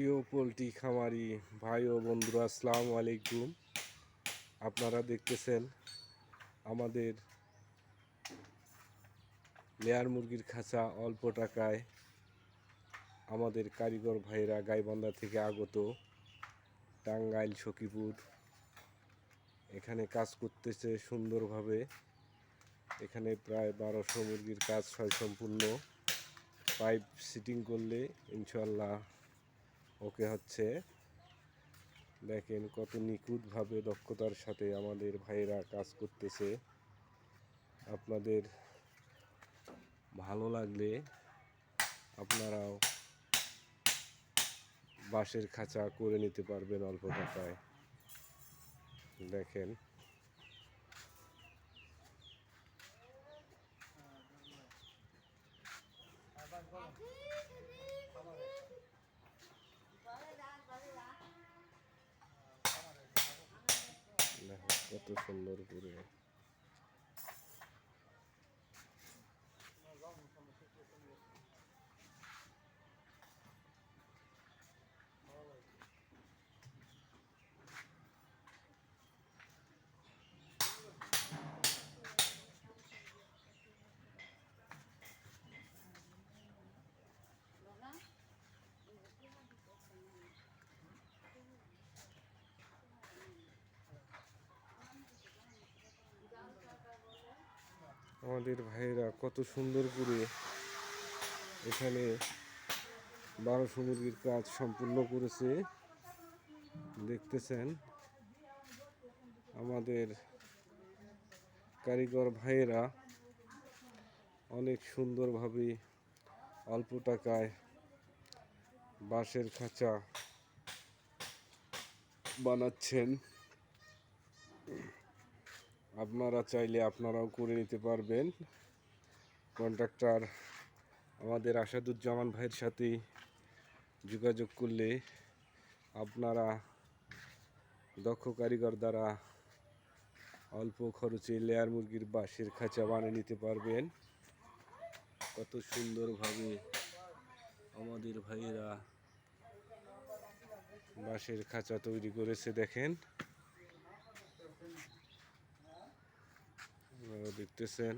প্রিয় পোলট্রি খামারি ভাই ও বন্ধুরা, আসসালামু আলাইকুম। আপনারা দেখতেছেন আমাদের লেয়ার মুরগির খাঁচা অল্প টাকায় আমাদের কারিগর ভাইরা গাইবান্ধা থেকে আগত টাঙ্গাইল, সখীপুর। এখানে কাজ করতেছে সুন্দরভাবে। এখানে প্রায় বারোশো মুরগির কাজ হয় সম্পূর্ণ। পাইপ সিটিং করলে ইনশাল্লাহ ওকে হচ্ছে, দেখেন কত নিখুঁতভাবে দক্ষতার সাথে আমাদের ভাইয়েরা কাজ করতেছে। আপনাদের ভালো লাগলে আপনারাও বাঁশের খাঁচা করে নিতে পারবেন অল্প টাকায়। দেখেন। কত সুন্দর করে আমাদের ভাইয়েরা কত সুন্দর করে এখানে বারোশো মুরগির কাজ সম্পূর্ণ করেছে। দেখতেছেন? আমাদের কারিগর ভাইয়েরা অনেক সুন্দরভাবে অল্প টাকায় বাঁশের খাঁচা বানাচ্ছেন। আপনারা চাইলে আপনারাও করে নিতে পারবেন। কন্ট্রাক্টর আমাদের আসাদুজ্জামান ভাইয়ের সাথে যোগাযোগ করলে আপনারা দক্ষ কারিগর দ্বারা অল্প খরচে লেয়ার মুরগির বাঁশের খাঁচা বানিয়ে নিতে পারবেন। কত সুন্দরভাবে আমাদের ভাইয়েরা বাঁশের খাঁচা তৈরি করেছে দেখেন। আপনারা দেখতেছেন।